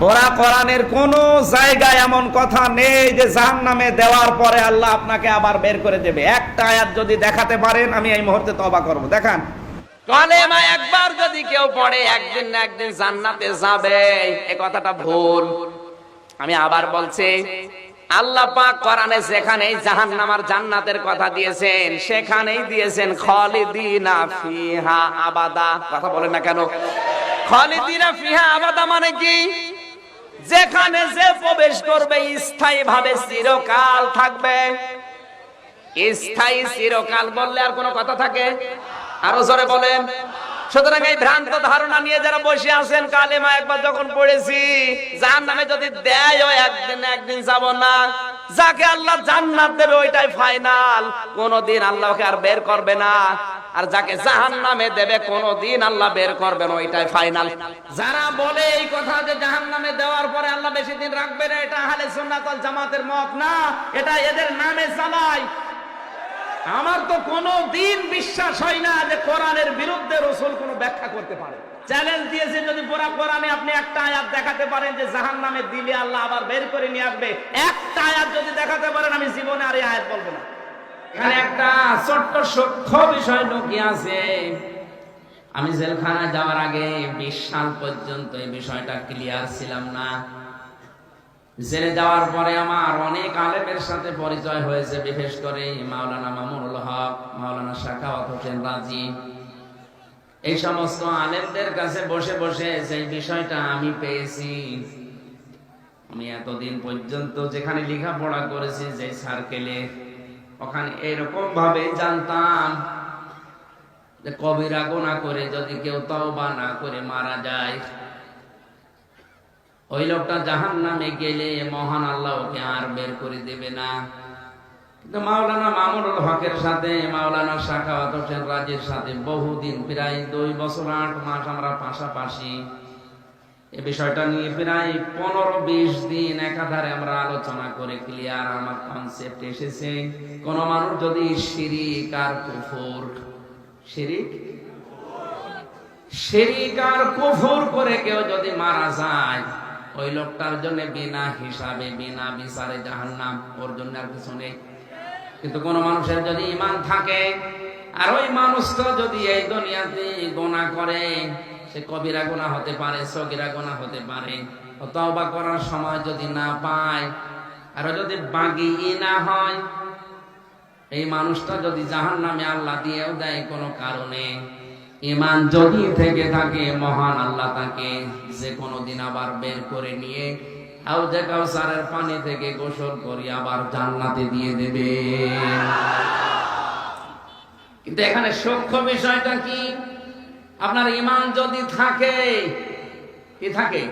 ওরা কোরআনের কোন জায়গায় এমন কথা নেই যে জাহান নামে দেওয়ার পরে আল্লাহ আপনাকে আবার বের করে দেবে। একটা আয়াত যদি দেখাতে পারেন, আমি এই মুহূর্তে তবা করব। দেখান। একবার যদি কেউ পড়ে, একদিন না একদিন জান্নাতে যাবে। কথাটা ভুল। আমি আবার বলছি, আল্লাহ পাক কোরআনে যেখানেই জান্নাতের কথা দিয়েছেন, সেখানেই দিয়েছেন খালিদিনা ফিহা আবাদা। কথা বলেন না কেন? খালিদিনা ফিহা আবাদা মানে কি? যেখানে যে প্রবেশ করবে স্থায়ী ভাবে চিরকাল থাকবে। স্থায়ী চিরকাল বললে আর কোনো কথা থাকে? আরও জোরে বলেন। সুতরাং এই ভ্রান্ত ধারণা নিয়ে যারা বসে আছেন, কালেমা একবার যখন পড়েছি যার নামে যদি দেয় একদিন একদিন যাব না। যাকে আল্লাহ জান্নাত দেবে ওইটাই ফাইনাল কোনদিন আল্লাহকে আর বের করবে না। আর যাকে জাহান নামে দেবে, কোনদিন আল্লাহ বের করবে না, ওইটাই ফাইনাল যারা বলে এই কথা যে জাহান নামে দেওয়ার পরে আল্লাহ বেশি দিন রাখবে না, এটা আহলে সুন্নাত জামাতের মত না। এটা এদের নামে চালায় আমার তো কোনো দিন বিশ্বাস হয় না যে কোরআনের বিরুদ্ধে রসুল কোনো ব্যাখ্যা করতে পারে। চ্যালেঞ্জ দিয়েছে যদি পুরা কোরআনে আপনি একটা আয়াত দেখাতে পারেন যে জাহান নামে দিলে আল্লাহ আবার বের করে নিয়ে আসবে। একটা আয়াত যদি দেখাতে পারেন, আমি জীবনে আর এই আয়াত বলব না। জেলে যাওয়ার পরে আমার অনেক আলেমের সাথে পরিচয় হয়েছে, বিশেষ করে মাওলানা মামুনুল হক, মাওলানা শাখাওয়াত রাজি। এই সমস্ত আলেমদের কাছে বসে বসে সেই বিষয়টা আমি পেয়েছি, আমি এতদিন পর্যন্ত যেখানে লেখাপড়া করেছি যে সার্কেলে ওখানে এরকম ভাবে জানতাম যে কবিরা গোনা করে যদি কেউ তওবা না করে মারা যায়, ওই লোকটা জাহান নামে গেলে মহান আল্লাহ ওকে আর বের করে দেবে না। কিন্তু মাওলানা মামুনুল হকের সাথে, মাওলানা শাখাওয়াত হোসেন রাজের সাথে বহুদিন, প্রায় দুই বছর, আট মাস আমরা পাশাপাশি। এ বিষয়টা নিয়ে প্রায় পনেরো বিশ দিন একাধারে আমরা আলোচনা করে ক্লিয়ার আমার কনসেপ্ট এসেছে। কোন মানুষ যদি শিরিক আর কুফুর, শিরিক? শিরিক আর কুফুর করে কেউ যদি মারা যায়, ওই লোকটার জন্য বিনা হিসাবে, বিনা বিচারে জাহান্নাম, ওর জন্য আর কিছু নেই। কিন্তু কোন মানুষের যদি ইমান থাকে, আর ওই মানুষটা যদি এই দুনিয়াতে গোনা করে, সে কবিরা গোনা হতে পারে, সগিরা গোনা হতে পারে। তওবা করার সময় যদি না পায়, আর যদি বাগি না হয়, এই মানুষটা যদি জাহান নামে আল্লাহ দিয়েও দেয় কোনো কারণে ইমান যদি থেকে থাকে, মহান আল্লাহ তাকে যে কোনো দিন আবার বের করে নিয়ে হাউজে কাউসারের পানি থেকে গোসল করি, আবার জান্নাতে দিয়ে দেবে। কিন্তু এখানে সূক্ষ্ম বিষয়টা কি? আপনার ইমান যদি থাকে, কি থাকে?